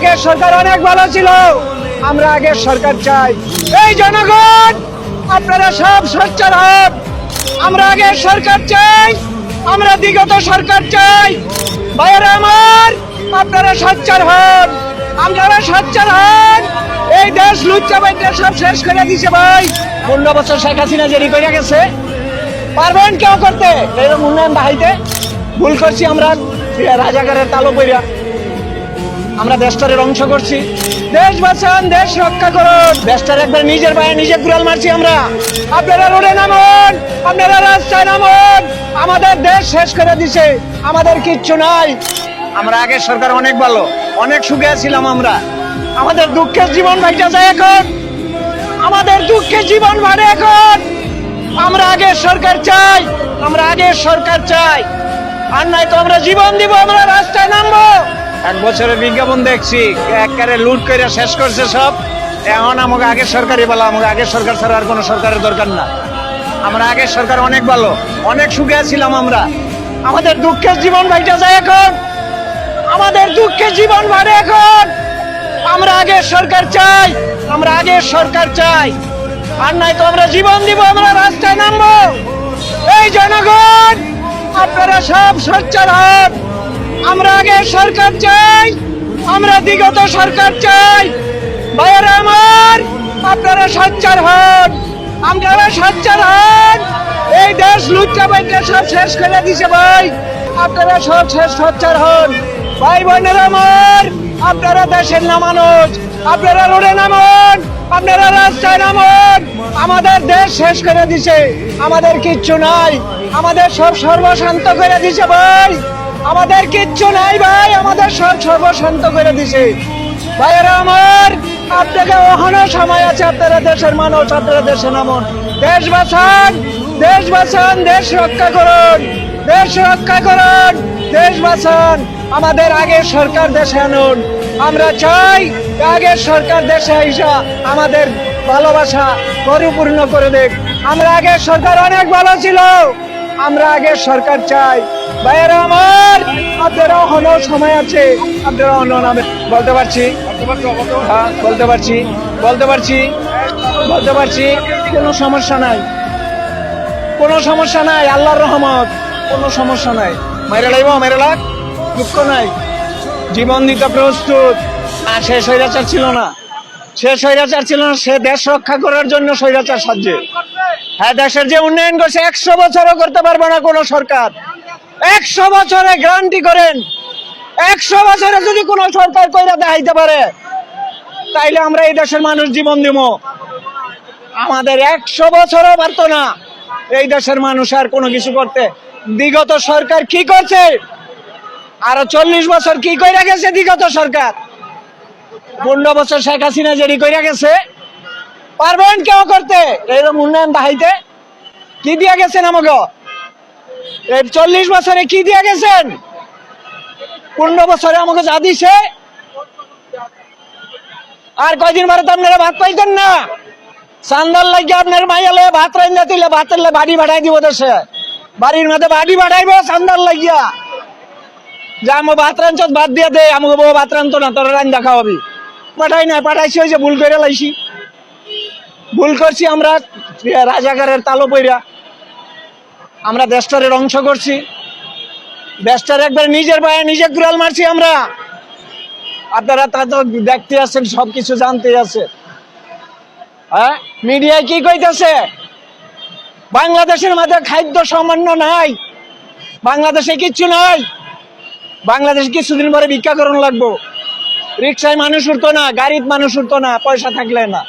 আগের সরকার অনেক ভালো ছিল। আমরা আগের সরকার চাই। এই জনগণ, আপনারা সব সোচ্চার হন। আমরা আগের সরকার চাই, আমরা বিগত সরকার চাই। ভাইয়েরা আমার, আপনারা সোচ্চার হন। আপনারা সোচ্চার হন। এই দেশ লুচ্চা বাইটা সব শেষ করে দিছে ভাই। পনেরো বছর শেখ হাসিনা জেরি করে গেছে। পারবেন কেউ করতে? এরকম উন্নয়ন বাহাইতে ভুল করছি আমরা। রাজাকারের তালো পইরা। আমরা দেশটারের অংশ করছি। দেশ বাঁচান, দেশ রক্ষা করুন। দেশটার একবার নিজের পায়ে নিজে কুড়াল মারছি আমরা। আপনারা রোডে নামুন, আপনারা রাস্তায় নামুন। আমাদের দেশ শেষ করে দিছে। আমাদের কিচ্ছু নাই। আমরা আগের সরকার অনেক ভালো, অনেক সুখে ছিলাম আমরা। আমাদের দুঃখের জীবন ভাইটা যায় এখন। আমাদের দুঃখের জীবন ভাড়ে এখন। আমরা আগের সরকার চাই, আমরা আগের সরকার চাই। আর নাই তো আমরা জীবন দিব, আমরা রাস্তায় নামবো। এক বছরের বিজ্ঞাপন দেখছি, একবারে লুট করে শেষ করছে সব। এখন আমাকে আগের সরকারই বলা, আমাকে আগের সরকার ছাড়া আর কোনো সরকারের দরকার না। আমরা আগের সরকার অনেক ভালো, অনেক সুখে ছিলাম আমরা। আমাদের দুঃখের জীবন ভাইটা যায় এখন। আমাদের দুঃখের জীবন ভাড়ে এখন। আমরা আগের সরকার চাই, আমরা আগের সরকার চাই। আর নাই তো আমরা জীবন দিব, আমরা রাস্তায় নামবো। এই জনগণ, আপনারা সব সচ্চার হন। আমরা আগের সরকার চাই, আমরা বিগত সরকার চাই। ভাইয়েরা আমার, আপনারা সোচ্চার হন। আপনারা সোচ্চার হন। এই দেশ লুচ্চা বাইটা সব শেষ করে দিছে ভাই। আপনারা সব শেষ সোচ্চার হন। ভাই বোনেরা আমার, আপনারা দেশের নামানোজ আপনারা রোডে নামুন, আপনারা রাস্তায় নামুন। আমাদের দেশ শেষ করে দিছে। আমাদের কিচ্ছু নাই। আমাদের সব সর্বশান্ত করে দিছে ভাই। আমাদের কিচ্ছু নাই ভাই, আমাদের সব সর্বশান্ত করে দিছে। ভাইয়েরা আমার, আপনাকে ওখানে সময় আছে আপনারা দেশের মানুষ, আপনারা দেশে নামুন দেশ বাঁচান দেশ বাঁচান, দেশ রক্ষা করুন, দেশ রক্ষা করুন, দেশ বাঁচান। আমাদের আগের সরকার দেশে আনুন। আমরা চাই আগের সরকার দেশে আইসা আমাদের ভালোবাসা পরিপূর্ণ করে দেখ। আমরা আগে সরকার অনেক ভালো ছিল, আমরা আগের সরকার চাই। ভাইয়েরা আমার, আপনারা এখনও সময় আছে, আপনারা অন্য নামে বলতে পারছি। হ্যাঁ বলতে পারছি বলতে পারছি বলতে পারছি, কোনো সমস্যা নাই। কোনো সমস্যা নাই, আল্লাহর রহমত, কোনো সমস্যা নাই। মেরে লাইব মেরে লাগ, দুঃখ নাই। জীবন দিতে প্রস্তুত, আর সে স্বৈরাচার ছিল না। সে স্বৈরাচার ছিল না, সে দেশ রক্ষা করার জন্য স্বৈরাচার সাহায্যে হ্যাঁ দেশের যে উন্নয়ন করছে, একশো বছরও করতে পারবে না কোনো সরকার। একশো বছরে গ্যারান্টি করেন। একশো বছরে যদি কোনো সরকার কইরা দেখাইতে পারে, তাইলে আমরা এই দেশের মানুষ জীবন দিব। আমাদের একশো বছরও পারতো না এই দেশের মানুষ আর কোনো কিছু করতে। বিগত সরকার কি করছে? আরও চল্লিশ বছর কি কইরা গেছে বিগত সরকার? পনেরো বছর শেখ হাসিনা জেরি কইরা গেছে, পারবেন কেউ করতে? এরকম উন্নয়ন বাহাইতে কি দিয়া গেছেন আমাকে? চল্লিশ বছরে কি দিয়া গেছেন? পনেরো বছরে আমাকে যা দিছে। আর কয়দিন পরে তো আপনারা ভাত পাইতেন না? চান্দার লাগিয়ে আপনার মাইয়ালে ভাত রান্না দিলে, ভাতের লে বাড়ি বাড়াই দিব দেশে। বাড়ির মধ্যে বাড়ি বাড়াইবো চান্দার লাগিয়া। যে আমার ভাত রাঞ্চ ভাত দিয়ে দে আমাকে বউ ভাত রান্ধতো না, তোর রান দেখা হবি পাঠাই না পাঠাইছি ওই যে ভুল করে লাইছি। ভুল করছি আমরা, রাজাকারের তালো পইরা। আমরা দেশটারের অংশ করছি। দেশটার একবার নিজের পায়ে নিজে কুড়াল মারছি আমরা। আপনারা তা তো দেখতে আছেন, সবকিছু জানতে আছে হ্যাঁ? মিডিয়ায় কি কইতেছে? বাংলাদেশের মধ্যে খাদ্য সামান্য নাই। বাংলাদেশে কিচ্ছু নাই। বাংলাদেশ কিছুদিন পরে ভিক্ষা করণ লাগবো। রিক্সায় মানুষ উঠতো না গাড়িতে মানুষ উঠতো না, পয়সা থাকলে না।